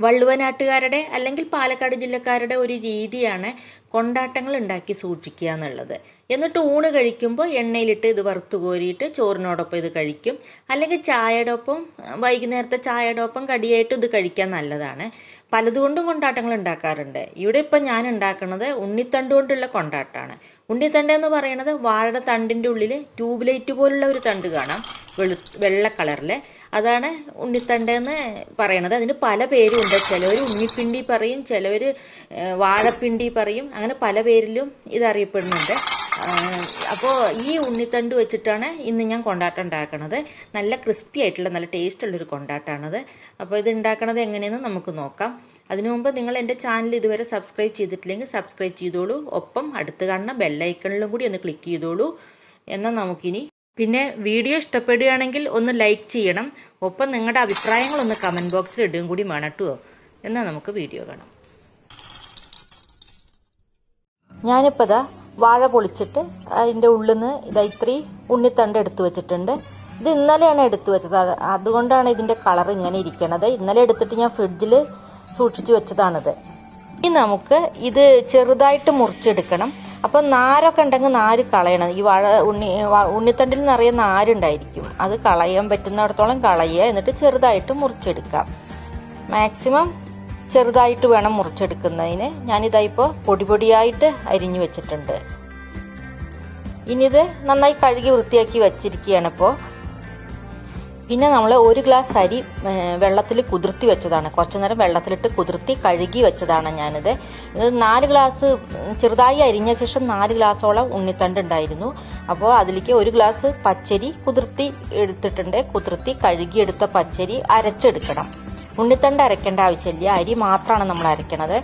വള്ളുവനാട്ടുകാരുടെ അല്ലെങ്കിൽ പാലക്കാട് ജില്ലക്കാരുടെ ഒരു രീതിയാണ് കൊണ്ടാട്ടങ്ങൾ ഉണ്ടാക്കി സൂക്ഷിക്കുക എന്നുള്ളത്. എന്നിട്ട് ഊണ് കഴിക്കുമ്പോൾ എണ്ണയിലിട്ട് ഇത് വറുത്ത് കോരിയിട്ട് ചോറിനോടൊപ്പം ഇത് കഴിക്കും. അല്ലെങ്കിൽ ചായയുടെ ഒപ്പം വൈകുന്നേരത്തെ ചായയുടെ ഒപ്പം കടിയായിട്ട് ഇത് കഴിക്കാൻ നല്ലതാണ്. പലതുകൊണ്ടും കൊണ്ടാട്ടങ്ങൾ ഉണ്ടാക്കാറുണ്ട്. ഇവിടെ ഇപ്പം ഞാൻ ഉണ്ടാക്കുന്നത് ഉണ്ണിത്തണ്ട് കൊണ്ടുള്ള കൊണ്ടാട്ടമാണ് ഉണ്ണിത്തണ്ട് എന്ന് പറയുന്നത് വാഴയുടെ തണ്ടിന്റെ ഉള്ളിൽ ട്യൂബ് ലൈറ്റ് പോലുള്ള ഒരു തണ്ട് കാണാം. വെളു വെള്ള കളറിൽ അതാണ് ഉണ്ണിത്തണ്ടെന്ന് പറയണത്. അതിന് പല പേരും ഉണ്ട് ചിലവർ ഉണ്ണിപ്പിണ്ടി പറയും ചിലവർ വാഴപ്പിണ്ടി പറയും. അങ്ങനെ പല പേരിലും ഇതറിയപ്പെടുന്നുണ്ട്. അപ്പോൾ ഈ ഉണ്ണിത്തണ്ട് വെച്ചിട്ടാണ് ഇന്ന് ഞാൻ കൊണ്ടാട്ടം ഉണ്ടാക്കണത്. നല്ല ക്രിസ്പി ആയിട്ടുള്ള നല്ല ടേസ്റ്റ് ഉള്ളൊരു കൊണ്ടാട്ടമാണത് അപ്പോൾ ഇത് ഉണ്ടാക്കണത് എങ്ങനെയെന്ന് നമുക്ക് നോക്കാം. അതിനു മുമ്പ് നിങ്ങൾ എന്റെ ചാനൽ ഇതുവരെ സബ്സ്ക്രൈബ് ചെയ്തിട്ടില്ലെങ്കിൽ സബ്സ്ക്രൈബ് ചെയ്തോളൂ. ഒപ്പം അടുത്ത് കാണുന്ന ബെല്ലൈക്കണിലും കൂടി ഒന്ന് ക്ലിക്ക് ചെയ്തോളൂ. എന്നാൽ നമുക്കിനി പിന്നെ വീഡിയോ ഇഷ്ടപ്പെടുകയാണെങ്കിൽ ഒന്ന് ലൈക്ക് ചെയ്യണം. ഒപ്പം നിങ്ങളുടെ അഭിപ്രായങ്ങൾ ഒന്ന് കമന്റ് ബോക്സിൽ ഇടുകയും കൂടി കേട്ടോ. എന്നാൽ നമുക്ക് വീഡിയോ കാണാം. ഞാനിപ്പോൾ ഇതാ വാഴ പൊളിച്ചിട്ട് അതിന്റെ ഉള്ളിൽ നിന്ന് ഇതാ ഇത്രയും ഉണ്ണിത്തണ്ട് എടുത്തു വെച്ചിട്ടുണ്ട്. ഇത് ഇന്നലെയാണ് എടുത്തു വെച്ചത്. അതുകൊണ്ടാണ് ഇതിന്റെ കളർ ഇങ്ങനെ ഇരിക്കണത്. ഇന്നലെ എടുത്തിട്ട് ഞാൻ ഫ്രിഡ്ജിൽ സൂക്ഷിച്ചു വെച്ചതാണിത്. ഇനി നമുക്ക് ഇത് ചെറുതായിട്ട് മുറിച്ചെടുക്കണം. അപ്പം നാരൊക്കെ ഉണ്ടെങ്കിൽ നാര് കളയണം. ഈ വാഴ ഉണ്ണി ഉണ്ണിത്തണ്ടിൽ നിറയെ നാരുണ്ടായിരിക്കും. അത് കളയാൻ പറ്റുന്നിടത്തോളം കളയുക. എന്നിട്ട് ചെറുതായിട്ട് മുറിച്ചെടുക്കാം മാക്സിമം ചെറുതായിട്ട് വേണം മുറിച്ചെടുക്കുന്നതിന്. ഞാനിതാ ഇപ്പോൾ പൊടി പൊടിയായിട്ട് അരിഞ്ഞു വെച്ചിട്ടുണ്ട്. ഇനി ഇത് നന്നായി കഴുകി വൃത്തിയാക്കി വെച്ചിരിക്കുകയാണ് ഇപ്പോൾ. പിന്നെ നമ്മൾ ഒരു ഗ്ലാസ് അരി വെള്ളത്തിൽ കുതിർത്തി വെച്ചതാണ്. കുറച്ചു നേരം വെള്ളത്തിലിട്ട് കുതിർത്തി കഴുകി വെച്ചതാണ് ഞാനിത്. നാല് ഗ്ലാസ് ചെറുതായി അരിഞ്ഞ ശേഷം നാല് ഗ്ലാസോളം ഉണ്ണിത്തണ്ട് ഉണ്ടായിരുന്നു. അപ്പോൾ അതിലേക്ക് ഒരു ഗ്ലാസ് പച്ചരി കുതിർത്തി എടുത്തിട്ടുണ്ട്. കുതിർത്തി കഴുകിയെടുത്ത പച്ചരി അരച്ചെടുക്കണം. ഉണ്ണിത്തണ്ട് അരക്കേണ്ട ആവശ്യമില്ല. അരി മാത്രമാണ് നമ്മൾ അരയ്ക്കണത്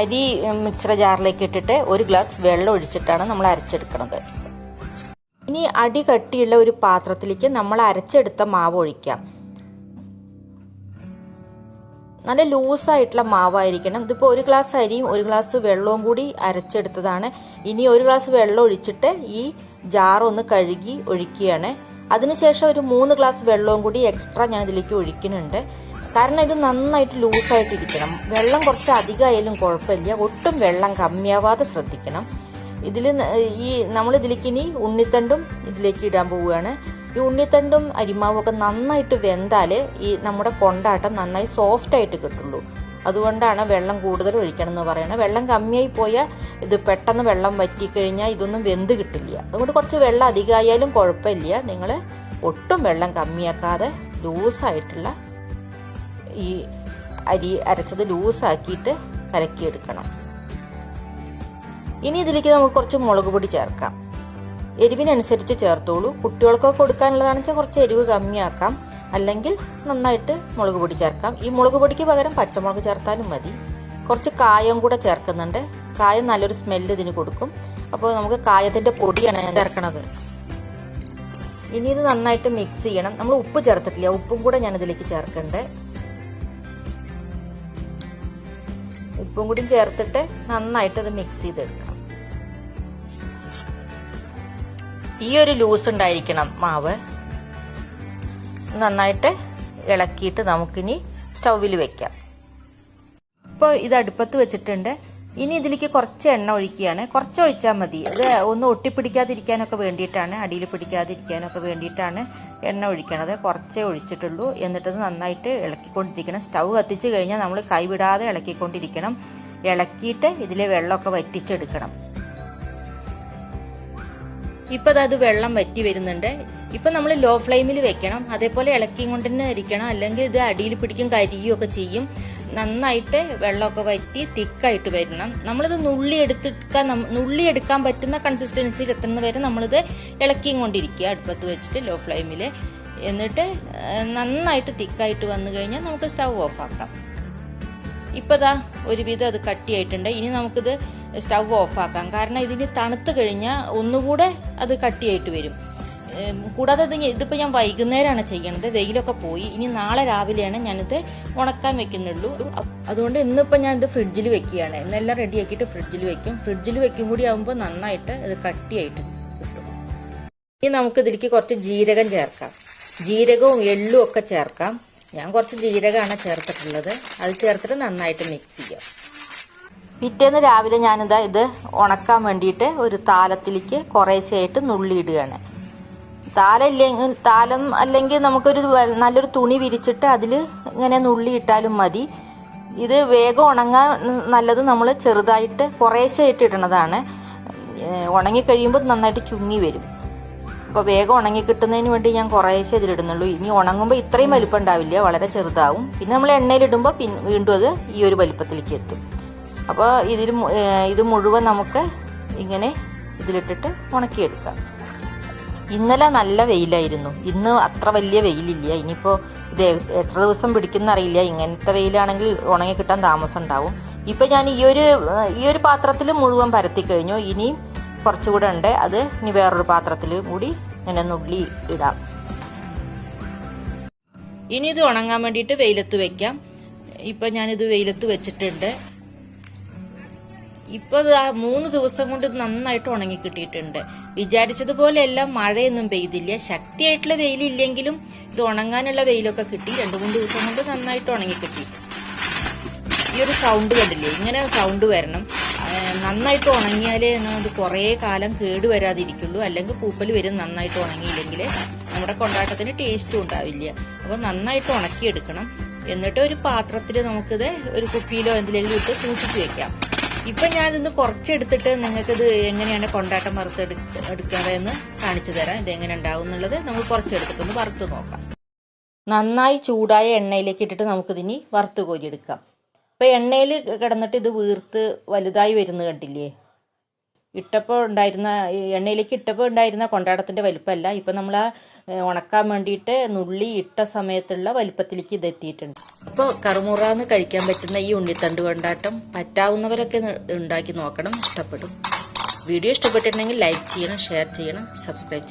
അരി മിക്സർ ജാറിലേക്ക് ഇട്ടിട്ട് ഒരു ഗ്ലാസ് വെള്ളം ഒഴിച്ചിട്ടാണ് നമ്മൾ അരച്ചെടുക്കുന്നത് ഇനി അടി കട്ടിയുള്ള ഒരു പാത്രത്തിലേക്ക് നമ്മൾ അരച്ചെടുത്ത മാവ് ഒഴിക്കാം. നല്ല ലൂസായിട്ടുള്ള മാവായിരിക്കണം. ഇതിപ്പോൾ ഒരു ഗ്ലാസ് അരിയും ഒരു ഗ്ലാസ് വെള്ളവും കൂടി അരച്ചെടുത്തതാണ്. ഇനി ഒരു ഗ്ലാസ് വെള്ളം ഒഴിച്ചിട്ട് ഈ ജാർ ഒന്ന് കഴുകി ഒഴിക്കുകയാണ്. അതിനുശേഷം ഒരു മൂന്ന് ഗ്ലാസ് വെള്ളവും കൂടി എക്സ്ട്രാ ഞാൻ ഇതിലേക്ക് ഒഴിക്കുന്നുണ്ട്. കാരണം ഇത് നന്നായിട്ട് ലൂസായിട്ടിരിക്കണം. വെള്ളം കുറച്ച് അധികമായാലും കുഴപ്പമില്ല. ഒട്ടും വെള്ളം കമ്മിയാവാതെ ശ്രദ്ധിക്കണം. ഇതിൽ ഈ നമ്മൾ ഇതിലേക്ക് ഇനി ഉണ്ണിത്തണ്ടും ഇതിലേക്ക് ഇടാൻ പോവുകയാണ്. ഈ ഉണ്ണിത്തണ്ടും അരിമാവും ഒക്കെ നന്നായിട്ട് വെന്താൽ ഈ നമ്മുടെ കൊണ്ടാട്ടം നന്നായി സോഫ്റ്റ് ആയിട്ട് കിട്ടുള്ളൂ. അതുകൊണ്ടാണ് വെള്ളം കൂടുതൽ ഒഴിക്കണം എന്ന് പറയുന്നത് വെള്ളം കമ്മിയായി പോയാൽ ഇത് പെട്ടെന്ന് വെള്ളം വറ്റിക്കഴിഞ്ഞാൽ ഇതൊന്നും വെന്ത് കിട്ടില്ല. അതുകൊണ്ട് കുറച്ച് വെള്ളം അധികമായാലും കുഴപ്പമില്ല. നിങ്ങൾ ഒട്ടും വെള്ളം കമ്മിയാക്കാതെ ലൂസായിട്ടുള്ള ഈ അരി അരച്ചത് ലൂസാക്കിയിട്ട് കലക്കിയെടുക്കണം. ഇനി ഇതിലേക്ക് നമുക്ക് കുറച്ച് മുളക് പൊടി ചേർക്കാം. എരിവിനനുസരിച്ച് ചേർത്തോളൂ. കുട്ടികൾക്കൊക്കെ കൊടുക്കാനുള്ളതാണെന്ന് വെച്ചാൽ കുറച്ച് എരിവ് കമ്മിയാക്കാം. അല്ലെങ്കിൽ നന്നായിട്ട് മുളക് പൊടി ചേർക്കാം. ഈ മുളക് പൊടിക്ക് പകരം പച്ചമുളക് ചേർത്താലും മതി. കുറച്ച് കായം കൂടെ ചേർക്കുന്നുണ്ട്. കായം നല്ലൊരു സ്മെല്ല് ഇതിന് കൊടുക്കും. അപ്പോൾ നമുക്ക് കായത്തിന്റെ പൊടിയാണ് ഞാൻ ചേർക്കണത്. ഇനി ഇത് നന്നായിട്ട് മിക്സ് ചെയ്യണം. നമ്മൾ ഉപ്പ് ചേർത്തിട്ടില്ല. ഉപ്പും കൂടെ ഞാൻ ഇതിലേക്ക് ചേർക്കണ്ടേ. ഉപ്പും കൂടി ചേർത്തിട്ട് നന്നായിട്ട് അത് മിക്സ് ചെയ്തെടുക്കണം. ഈ ഒരു ലൂസ് ഉണ്ടായിരിക്കണം മാവ്. നന്നായിട്ട് ഇളക്കിയിട്ട് നമുക്കിനി സ്റ്റൗവിൽ വെക്കാം. ഇപ്പോൾ ഇത് അടുപ്പത്ത് വെച്ചിട്ടുണ്ട്. ഇനി ഇതിലേക്ക് കുറച്ച് എണ്ണ ഒഴിക്കുകയാണ്. കുറച്ച് ഒഴിച്ചാൽ മതി. ഇത് ഒന്ന് ഒട്ടിപ്പിടിക്കാതിരിക്കാനൊക്കെ വേണ്ടിയിട്ടാണ് അടിയിൽ പിടിക്കാതിരിക്കാനൊക്കെ വേണ്ടിയിട്ടാണ് എണ്ണ ഒഴിക്കണത്. കുറച്ചേ ഒഴിച്ചിട്ടുള്ളൂ. എന്നിട്ടത് നന്നായിട്ട് ഇളക്കിക്കൊണ്ടിരിക്കണം. സ്റ്റൗ കത്തിച്ച് കഴിഞ്ഞാൽ നമ്മൾ കൈവിടാതെ ഇളക്കിക്കൊണ്ടിരിക്കണം. ഇളക്കിയിട്ട് ഇതിലെ വെള്ളമൊക്കെ വറ്റിച്ചെടുക്കണം. ഇപ്പൊ അത് വെള്ളം വറ്റി വരുന്നുണ്ട്. ഇപ്പൊ നമ്മൾ ലോ ഫ്ലെയിമിൽ വെക്കണം. അതേപോലെ ഇളക്കി കൊണ്ട് തന്നെ ഇരിക്കണം അല്ലെങ്കിൽ ഇത് അടിയിൽ പിടിക്കും കരിയും ഒക്കെ ചെയ്യും. നന്നായിട്ട് വെള്ളമൊക്കെ വറ്റി തിക്കായിട്ട് വരണം. നമ്മളിത് നുള്ളി എടുത്തിക്കാൻ നുള്ളി എടുക്കാൻ പറ്റുന്ന കൺസിസ്റ്റൻസിയിൽ എത്തുന്ന വരെ നമ്മളിത് ഇളക്കിയും കൊണ്ടിരിക്കുക. അടുപ്പത്ത് വെച്ചിട്ട് ലോ. ഫ്ലെയിമിൽ എന്നിട്ട് നന്നായിട്ട് തിക്കായിട്ട് വന്നു കഴിഞ്ഞാൽ നമുക്ക് സ്റ്റവ് ഓഫ് ആക്കാം. ഇപ്പതാ ഒരുവിധം അത് കട്ടിയായിട്ടുണ്ട്. ഇനി നമുക്കിത് ഓഫ് ആക്കാം. കാരണം ഇതിന് തണുത്ത് കഴിഞ്ഞാൽ ഒന്നുകൂടെ അത് കട്ടിയായിട്ട് വരും. കൂടാതെ ഇത് ഇതിപ്പോൾ ഞാൻ വൈകുന്നേരമാണ് ചെയ്യണത്. വെയിലൊക്കെ പോയി. ഇനി നാളെ രാവിലെയാണ് ഞാനിത് ഉണക്കാൻ വെക്കുന്നുള്ളൂ. അതുകൊണ്ട് ഇന്നിപ്പോൾ ഞാൻ ഇത് ഫ്രിഡ്ജിൽ വെക്കുകയാണ്. ഇന്നെല്ലാം റെഡിയാക്കിയിട്ട് ഫ്രിഡ്ജിൽ വെക്കും. ഫ്രിഡ്ജിൽ വെക്കും കൂടി ആകുമ്പോൾ നന്നായിട്ട് ഇത് കട്ടിയായിട്ട് കിട്ടും. ഇനി നമുക്ക് ഇതിലേക്ക് കുറച്ച് ജീരകം ചേർക്കാം. ജീരകവും എള്ളും ഒക്കെ ചേർക്കാം. ഞാൻ കുറച്ച് ജീരകമാണ് ചേർത്തിട്ടുള്ളത്. അത് ചേർത്തിട്ട് നന്നായിട്ട് മിക്സ് ചെയ്യാം. പിറ്റേന്ന് രാവിലെ ഞാനിതാ ഇത് ഉണക്കാൻ വേണ്ടിയിട്ട് ഒരു താലത്തിലേക്ക് കുറേശ്ശെയായിട്ട് നുള്ളിയിടുകയാണ് താലം ഇല്ലെങ്കിൽ താലം അല്ലെങ്കിൽ നമുക്കൊരു നല്ലൊരു തുണി വിരിച്ചിട്ട് അതിൽ ഇങ്ങനെ നുള്ളിയിട്ടാലും മതി. ഇത് വേഗം ഉണങ്ങാൻ നല്ലത് നമ്മൾ ചെറുതായിട്ട് കുറേശ്ശെയായിട്ട് ഇടണതാണ്. ഉണങ്ങി ഉണങ്ങിക്കഴിയുമ്പോൾ നന്നായിട്ട് ചുങ്ങി വരും. അപ്പോൾ വേഗം ഉണങ്ങി കിട്ടുന്നതിന് വേണ്ടി ഞാൻ കുറേശ്ശെ ഇതിലിടുന്നുള്ളൂ. ഇനി ഉണങ്ങുമ്പോൾ ഇത്രയും വലിപ്പം ഉണ്ടാവില്ല വളരെ ചെറുതാവും. പിന്നെ നമ്മൾ എണ്ണയിലിടുമ്പോൾ പിൻ വീണ്ടും അത് ഈ ഒരു വലിപ്പത്തിലേക്ക് എത്തും. അപ്പോൾ ഇതിൽ ഇത് മുഴുവൻ നമുക്ക് ഇങ്ങനെ ഇതിലിട്ടിട്ട് ഉണക്കിയെടുക്കാം. ഇന്നലെ നല്ല വെയിലായിരുന്നു. ഇന്ന് അത്ര വലിയ വെയിലില്ല. ഇനിയിപ്പോൾ ഇത് എത്ര ദിവസം പിടിക്കുന്ന അറിയില്ല ഇങ്ങനത്തെ വെയിലാണെങ്കിൽ ഉണങ്ങി കിട്ടാൻ താമസം ഉണ്ടാവും. ഇപ്പൊ ഞാൻ ഈ ഒരു ഈ ഒരു പാത്രത്തിൽ മുഴുവൻ പരത്തി കഴിഞ്ഞു. ഇനി കുറച്ചുകൂടെ ഉണ്ട്. അത് ഇനി വേറൊരു പാത്രത്തിൽ കൂടി ഞാൻ നുള്ളി ഇടാം. ഇനി ഇത് ഉണങ്ങാൻ വേണ്ടിയിട്ട് വെയിലത്ത് വെക്കാം. ഇപ്പൊ ഞാനിത് വെയിലത്ത് വെച്ചിട്ടുണ്ട്. ഇപ്പൊ മൂന്ന് ദിവസം കൊണ്ട് ഇത് നന്നായിട്ട് ഉണങ്ങി കിട്ടിയിട്ടുണ്ട്. വിചാരിച്ചതുപോലെ എല്ലാം മഴയൊന്നും പെയ്തില്ല. ശക്തിയായിട്ടുള്ള വെയിലില്ലെങ്കിലും ഇത് ഉണങ്ങാനുള്ള വെയിലൊക്കെ കിട്ടി. രണ്ടു മൂന്ന് ദിവസം കൊണ്ട് നന്നായിട്ട് ഉണങ്ങി കിട്ടി ഈ ഒരു സൗണ്ട് കണ്ടില്ലേ? ഇങ്ങനെ സൗണ്ട് വരണം. നന്നായിട്ട് ഉണങ്ങിയാലേ അത് കുറേ കാലം കേട് വരാതിരിക്കുള്ളൂ. അല്ലെങ്കിൽ പൂപ്പൽ വരും നന്നായിട്ട് ഉണങ്ങിയില്ലെങ്കിൽ നമ്മുടെ കൊണ്ടാട്ടത്തിന് ടേസ്റ്റും ഉണ്ടാവില്ല. അപ്പോൾ നന്നായിട്ട് ഉണക്കിയെടുക്കണം. എന്നിട്ട് ഒരു പാത്രത്തിൽ നമുക്കിത് ഒരു കുപ്പിയിലോ എന്തിലെങ്കിലും ഇട്ട് സൂക്ഷിച്ചു വെക്കാം. ഇപ്പൊ ഞാനിന്ന് കുറച്ചെടുത്തിട്ട് നിങ്ങൾക്കിത് എങ്ങനെയാണ് കൊണ്ടാട്ടം വറുത്തെടുക്ക എടുക്കാറെന്ന് കാണിച്ചു തരാം. ഇത് എങ്ങനെ ഉണ്ടാവും എന്നുള്ളത് നമ്മൾ കുറച്ചെടുത്തിട്ടൊന്ന് വറുത്ത് നോക്കാം. നന്നായി ചൂടായ എണ്ണയിലേക്ക് ഇട്ടിട്ട് നമുക്കിതിനി വറുത്ത് കോരിയെടുക്കാം. ഇപ്പൊ എണ്ണയിൽ കിടന്നിട്ട് ഇത് വീർത്ത് വലുതായി വരുന്നത് കണ്ടില്ലേ? ഇട്ടപ്പോൾ ഉണ്ടായിരുന്ന എണ്ണയിലേക്ക് ഇട്ടപ്പോൾ ഉണ്ടായിരുന്ന കൊണ്ടാടത്തിന്റെ വലിപ്പമല്ല ഇപ്പൊ നമ്മൾ ഉണക്കാൻ വേണ്ടിയിട്ട് നുള്ളി ഇട്ട സമയത്തുള്ള വലിപ്പത്തിലേക്ക് ഇത് എത്തിയിട്ടുണ്ട്. അപ്പോൾ കറുമുറാന്ന് കഴിക്കാൻ പറ്റുന്ന ഈ ഉണ്ണിത്തണ്ട് കൊണ്ടാട്ടം പറ്റാവുന്നവരൊക്കെ ഉണ്ടാക്കി നോക്കണം. ഇഷ്ടപ്പെടും. വീഡിയോ ഇഷ്ടപ്പെട്ടിട്ടുണ്ടെങ്കിൽ ലൈക്ക് ചെയ്യണം ഷെയർ ചെയ്യണം സബ്സ്ക്രൈബ് ചെയ്യണം.